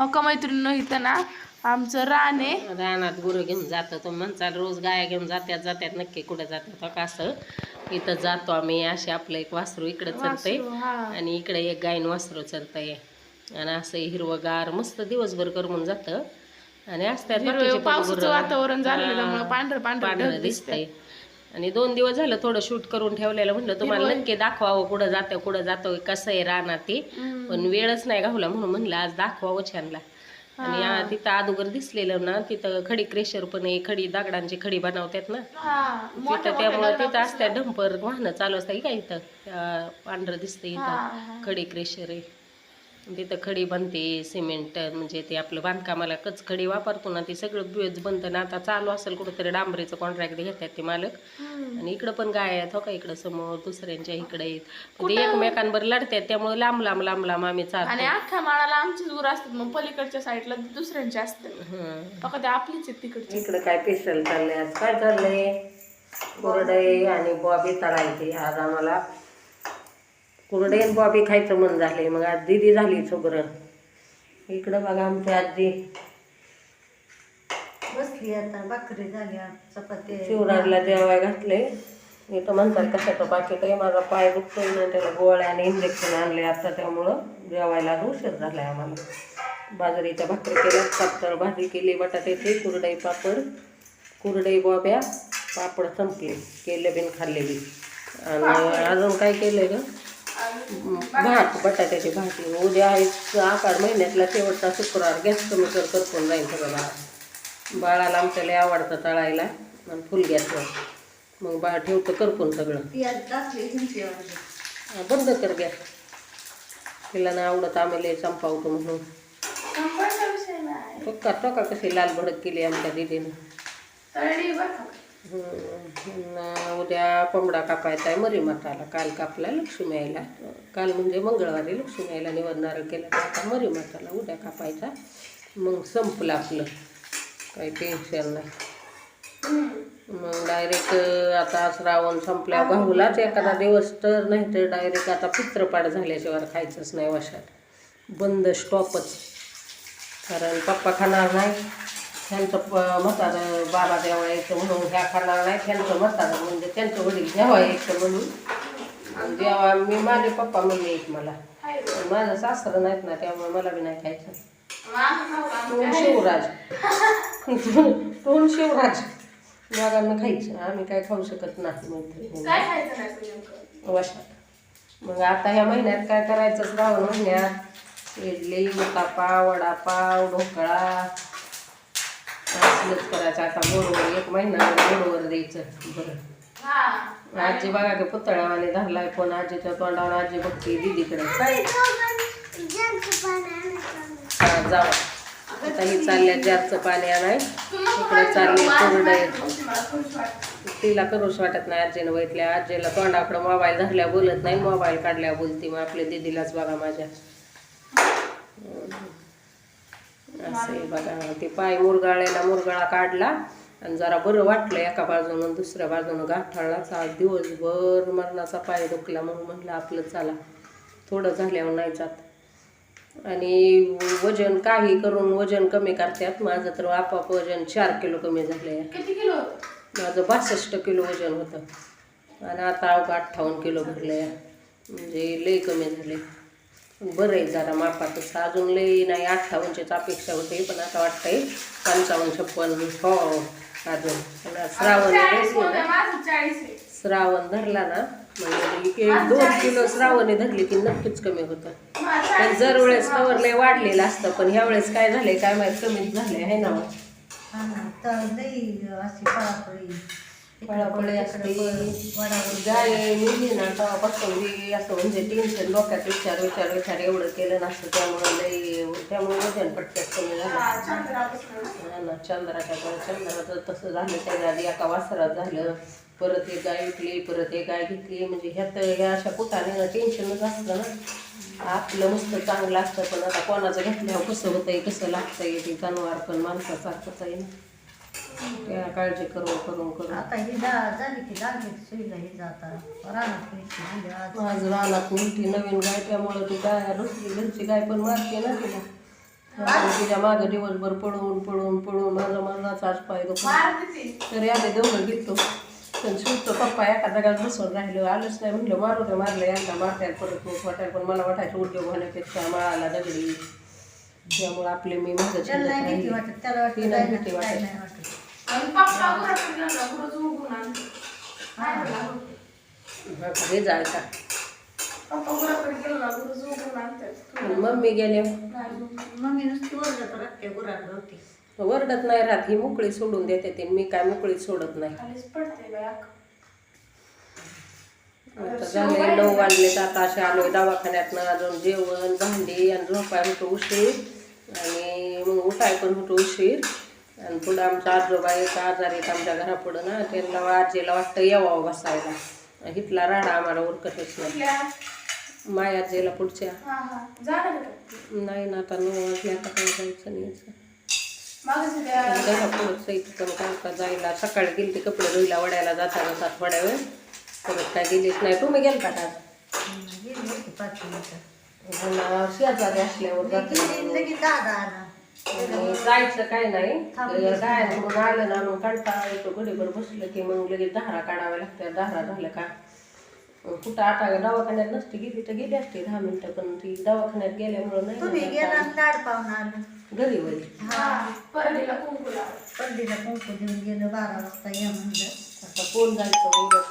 हो का मैत्रिणी इथं ना आमचं रान आहे. रानात गुरं घेऊन जातो तो म्हणतात रोज गाया घेऊन जात्यात जात्यात नक्की कुठे जातात हो का असं. इथं जातो आम्ही असे आपलं एक वासरू इकडं चरतंय. आणि इकडे एक गायन वासरू चरतंय. आणि असं हिरवगार मस्त दिवसभर करमून जातं. आणि असतात पावसाचं. वातावरण त्यामुळं पांढरं- पांढरं दिसतंय. आणि दोन दिवस झालं थोडं शूट करून ठेवलेलं म्हणलं तुम्हाला नक्की दाखवावं कुठं जातं कुठं जातो कसं आहे रानात ते. पण वेळच नाही घावला म्हणून म्हणलं आज दाखवावं छानला. आणि तिथं अगोदर दिसलेलं ना तिथं खडी क्रेशर पण आहे खडी दगडांची खडी बनवतात ना. तिथं त्यामुळं तिथं असत्या डंपर वाहनं चालू असतं काय इथं? पांढरं दिसतं इथं. खडी क्रेशर आहे. तिथं खडी बनते सिमेंट म्हणजे ते आपलं बांधकामाला कच खडी वापरतो ना ते सगळं बेज बनतं ना आता चालू असेल कुठंतरी डांबरीचं कॉन्ट्रॅक्ट घेतात ते मालक. आणि इकडं पण गाय आहेत हो का इकडं समोर दुसऱ्यांच्या इकडे आहेत. ते एकमेकांबर लढतात त्यामुळे लांब लांब लांब लांब आम्ही आणि चालतो अख्ख्या माळाला आमचीच गुरं असतात मग पलीकडच्या साईडला दुसऱ्यांचे असतात. हं. बघा ते आपलीच आहेत तिकडची. इकडं काय पेशल चाललंय? आज काय चाललंय? कुरडई आणि बॉबी तळायची आज आम्हाला कुरडई आणि बॉबी खायचं मन झालंय मग आज दिदी झाली सगळं इकडं बघा आमची आजी. बसली आता भाकरी झाल्या चपाती. शिवराजला जेवाय घातले इथं म्हणतात कशाचं पाकिट आहे? माझा पाय दुखतोय ना त्याला गोळ्या आणि इंजेक्शन आणले आता त्यामुळं जेवायला उशीर झालाय आम्हाला. बाजरीच्या भाकरी केल्या पातळ भाजी केली बटाट्याची कुरडई पापड कुरडई बॉब्या पापड संपले केले बिन खाल्ले बी आणि अजून काय केलंय ग? भात बटाट्याची भाजी. उद्या आहे आकार महिन्यातला शेवटचा शुक्रवार. गॅस कमी कर करपून जाईल सगळं भात. बाळाला आमच्या लय आवडतं तळायला आणि फुल गॅसवर. मग बाळ ठेवतं करपून सगळं. बंद कर गॅस. तिला ना आवडत आम्ही लय संपावतो म्हणून. नाही. टोका टोका कशी लाल भडक केली आमच्या दिदीनं. उद्या कोंबडा कापायचा आहे मरी मठाला काल कापला लक्ष्मी यायला काल म्हणजे मंगळवारी लक्ष्मी यायला निवडणार केलं. तर आता मरी मठाला उद्या कापायचा. मग संपलं आपलं. काही टेन्शन नाही. मग डायरेक्ट आता श्रावण संपल्या भाऊलाच एखादा दिवस तर नाही तर डायरेक्ट आता पित्रपाट झाल्याशिवाय खायचंच नाही वशात. बंद स्टॉपच कारण पप्पा खाणार नाही. त्यांचं प म्हातारं बाबा देवा यायचं म्हणून ह्या खाणार नाही त्यांचं म्हातारं म्हणजे त्यांचं वडील जेव्हा यायचं म्हणून. आणि जेव्हा मी माझे पप्पा म्हणले एक मला. माझं सासरं नाहीत ना त्यामुळे मला बी नाही खायचं. तोंड शिवराज तोंड शिवराज दोघांना खायचं. आम्ही काय खाऊ शकत नाही मैत्रिणी? वर्षात मग आता ह्या महिन्यात काय करायचं श्रावण महिन्यात इडली उत्तापा वडापाव ढोकळा. असलंच करायचं. आता बरोबर एक महिना बरोबर द्यायचं. बरं. हा. आजी बघा की पुतळ्यावाने धरलाय पण आजीच्या तोंडावर आजी बघते दिदीकडे. काय जावा. आता ही चालल्या जारचं पाणी आणाय. इकडे चालले कुरडे तिला करूच वाटत नाही आजीनं बघितल्या. आजीला तोंडाकडं मोबाईल धरल्या बोलत नाही. मोबाईल काढल्या बोलती. मग आपल्या दिदीलाच बघा माझ्या. असं आहे बघा. ते पाय मुरगाळ्याला मुरगाळा काढला आणि जरा बरं वाटलं एका बाजूनं दुसऱ्या बाजूनं गाठाळला. आज दिवसभर मरणाचा पाय दुखला म्हणून म्हणलं आपलं चला. थोडं झाल्यावर नाही जात. आणि वजन काही करून वजन कमी करतात. माझं तर आपाप वजन चार किलो कमी किलो होतं? माझं बासष्ट किलो वजन होतं. आणि आता अवघं अठ्ठावन्न किलो भरलं म्हणजे लई कमी झाले बरं आहे जरा मापातच. अजून लई नाही अठ्ठावन्नचीच अपेक्षा होते पण आता वाटतंय पंचावन्न छप्पन हो अजून. श्रावण श्रावण धरला ना म्हणजे एक दोन किलो श्रावणी धरली की नक्कीच कमी होतं. पण जर वेळेस कवर लय वाढलेलं असतं पण ह्या वेळेस काय झालंय काय माहीत कमीच झालंय आहे ना हो. ना पळापळी असते. ना तेव्हापासून असं म्हणजे टेन्शन डोक्यात विचार विचार विचार एवढं केलं नसतं त्यामुळे लई त्यामुळे वजन पटकन कमी झालं. ना चंद्राच्या चंद्राचं तसं झालं त्याच्या आधी एका वासरात झालं. परत एक गाय विकली परत एक गाय घेतली. म्हणजे ह्यात ह्या अशा कुठाने टेन्शनच असतं ना. आपलं मस्त चांगलं असतं पण आता कोणाचं घेतल्यावर कसं होतंय कसं लागतंय ते जनावर पण माणसासारखंच आहे ना. त्या काळजी करून आता ही जा- झाली की लागली सुईला ही जाता रानात मिरची म्हणजे आज. आज रानात मोठी नवीन गाय त्यामुळं ती गाय घरची गाय पण मारते ना तिला. तिच्या मागं दिवसभर पळून पळून पळून माझा माझाच आज पाय दुखला. मारते ती तरी आले दोघं गेलो पण शिवचं पप्पा एका जागात बसून राहिलं आलंच नाही. म्हणलं मारू दे मारलं यांना मारतायत परत मग वाटायला पण मला वाटायचं उद्योग होण्यापेक्षा मळाला दगडी. त्यामुळे आपले मी मागं त्याला नाही भीती शिल्लक वाटत त्याला वाटतं. हे जाळता मम्मी गेले. वरडत नाही राहत ही मोकळी सोडून देते ते. मी काय मोकळी सोडत नाही. आता झाले नऊ वाजले आता असे आलोय दवाखान्यातनं. अजून जेवण भांडी आणि झोपाय होतो उशीर. आणि मग उठाय पण होतो उशीर. आणि पुढं आमचा आजोबा एक आजार आहेत आमच्या घरापुढं ना त्यांना आजीला वाटतं यावं बसायला. हिथला राडा आम्हाला उरकतच नाही. कुठल्या? मायाजीला पुढच्या. हा हा. का नाही ना आता नऊ वाजले आता काय जायचं नाही घरापुढंच पण काय आता जायला. सकाळी गेली ते कपडे धुईला वड्याला जाता जातात थोड्या वेळ. परत काय गेलीच नाही. तुम्ही का गेली मिनिटं पुन्हा शेजारी असल्यावर जायचं काय नाही. गाय म्हणून आलं ना मग कंटाळा येतो. घडीभर बसलं की मग लगेच दहारा काढाव्या लागतात दहारा झालं का? मग कुठं आता दवाखान्यात नसते गेली तर गेली असते दहा मिनिटं पण ती दवाखान्यात गेल्यामुळं नाही तुम्ही ना गेला जाता. आणि लाड पाहून आलं. घरी वरी हा. परडीला कुंकू लावलं. पंडीला कुंकू देऊन गेलं बारा वाजता या म्हणलं. आता कोण जायचं उद्या?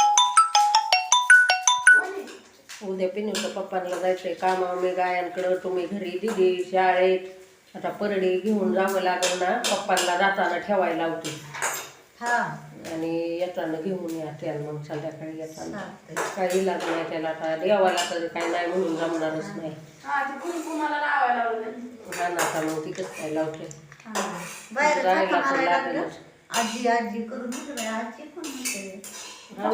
उद्या पिनूच्या पप्पांना जायचंय. कामा मी गायांकडं तुम्ही घरी दिदी शाळेत. आता परडी घेऊन जावं लागेल ना पप्पांना जाताना ठेवायला होती हा. आणि येताना घेऊन या त्याला मग संध्याकाळी येताना. काही इलाज नाही त्याला आता. देवाला तर काही नाही म्हणून जमणारच नाही. हा ते कुंकू मला लावायला लावलं त्यांनी. हा ना आता मग ती कसं काय लावते? हा. बाहेर जायला पण लागेलच. आजी आजी करून आजी कोण म्हणते? हा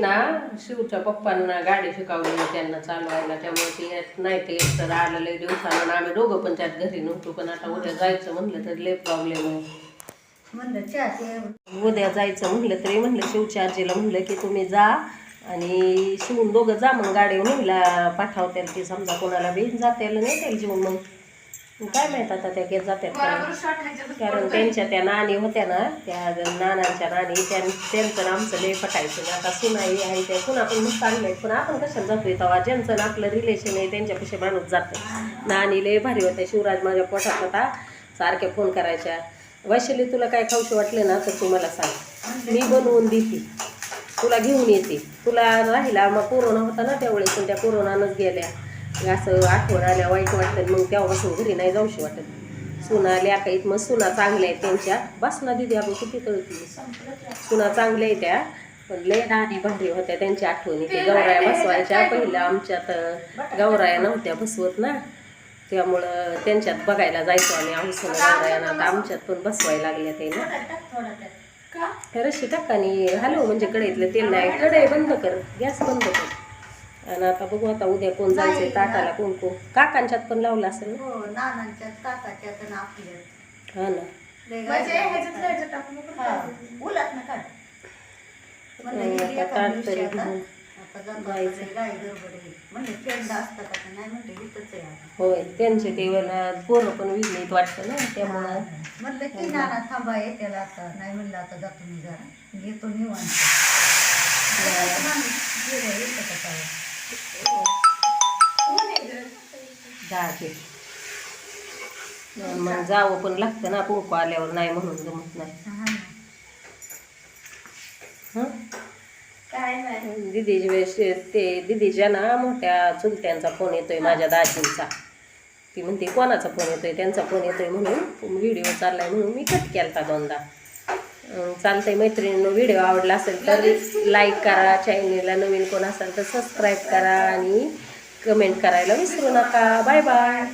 ना शिवच्या पप्पांना गाडी शिकवली त्यांना चालवायला. त्यामुळे ती येत नाही ते एक तर आलं लय दिवसानं. आम्ही दोघं पण त्यात घरी नव्हतो पण आता उद्या जायचं म्हणलं तर लय प्रॉब्लेम आहे. उद्या जायचं म्हणलं तरी म्हणलं शिवच्या आजीला म्हणलं की तुम्ही जा आणि शिवून दोघं जा मग गाडीवर न्यायला पाठवतील की समजा कोणाला बी जात्याला नेतील जेवून मग मग. काय माहीत आता त्या घेत ह्याच्यातच कारण. त्यांच्या त्या नाणी होत्या ना त्या नानांच्या नाणी त्यां त्यांचं आमचं लय पटायचं ना. आता सुनाई आहे त्या सुना पण मस्त आणल्या पण आपण कशाला जातोय तेव्हा? ज्यांचं आपलं रिलेशन आहे त्यांच्यापेक्षा माणूस जातं नाणी लय भारी होत्या. शिवराज माझ्या पोटात होता. सारखे फोन करायच्या. वैशाली तुला काय खाऊशी वाटले ना तर तू मला सांग. मी बनवून देते. तुला घेऊन येते. तुला राहिला मग कोरोना होता ना त्यावेळेस पण त्या कोरोनानंच गेल्या. असं आठवण आल्या वाईट वाटतं मग तेव्हापासून घरी नाही जाऊशी वाटत. सुना लेखाईत मग सुना चांगल्या आहेत त्यांच्या. बस ना दिदी आपण किती कळती सुना चांगल्या आहेत त्या. पण लय नाणी भारी होत्या त्यांच्या आठवणी. ते गौराया बसवायच्या. पहिल्या आमच्यात गौराया नव्हत्या बसवत ना. त्यामुळं त्यांच्यात बघायला जायचो आम्ही. आमचं गौरायानं आता आमच्यात पण बसवायला लागल्या ते ना. रशी टाकानी हॅलो म्हणजे कढईतलं तेल नाही. कढई बंद कर. गॅस बंद कर. आणि आता बघू आता उद्या कोण जायचंय ताटाला कोण कोण काकांच्यात पण लावलं असेल ना? हो नानांच्या काकाच्यात आणि आपल्यात. हा ना. म्हणजे ह्याच्यात. ह्याच्यात टाकून हा. ना काढ. म्हणलं हं, गेली आता एका ताट दिवशी तरी आता. घेऊन आता जातो जायचं. आता गाय गडबड आहे. म्हणलं आता नाही इथंच आहे आता. होय त्यांचे ते पोरं पण विजलीत वाटतं ना त्यामुळं. म्हणलं की नाना थांबा येत्याला आता नाही म्हणलं आता जातो मी जरा. येतो निवांत. माणूस गेलं, येतं का दहाचे मग जावं पण लागतं ना कुंकू आल्यावर नाही म्हणून जमत नाही. दिदीच्या वेळेस ते दिदीच्या ना मोठ्या चुलत्यांचा फोन येतोय माझ्या दाजींचा. ती म्हणते कोणाचा फोन येतोय? त्यांचा फोन येतोय म्हणून व्हिडिओ चाललाय म्हणून मी कट केलता दोनदा. चालतंय मैत्रिणीनं व्हिडिओ आवडला असेल तर लाईक करा चॅनलला नवीन कोण असेल तर सबस्क्राईब करा आणि कमेंट करायला विसरू नका. Bye bye.